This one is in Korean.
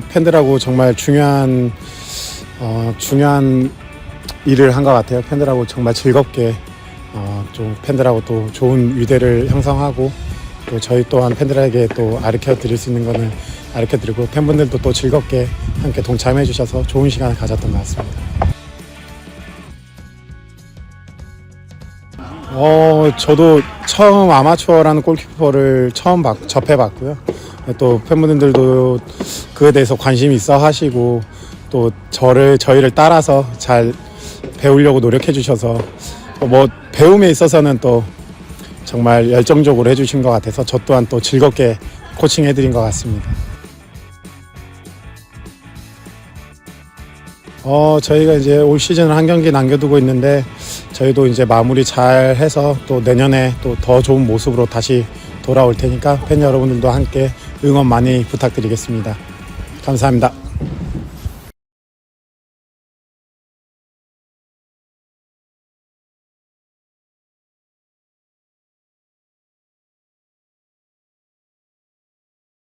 팬들하고 정말 중요한 어, 중요한 일을 한 것 같아요. 팬들하고 정말 즐겁게 어, 좀 팬들하고 또 좋은 위대를 형성하고 또 저희 또한 팬들에게 또 가르쳐 드릴 수 있는 거는 가르쳐 드리고 팬분들도 또 즐겁게 함께 동참해 주셔서 좋은 시간을 가졌던 것 같습니다. 어, 저도 처음 아마추어라는 골키퍼를 처음 봤- 접해봤고요. 또 팬분들도 그에 대해서 관심이 있어 하시고 또 저를 저희를 따라서 잘 배우려고 노력해 주셔서 뭐 배움에 있어서는 또 정말 열정적으로 해주신 것 같아서 저 또한 또 즐겁게 코칭 해 드린 것 같습니다. 어, 저희가 이제 올 시즌을 한 경기 남겨두고 있는데 저희도 이제 마무리 잘 해서 또 내년에 또 더 좋은 모습으로 다시 돌아올 테니까 팬 여러분들도 함께 응원 많이 부탁드리겠습니다. 감사합니다.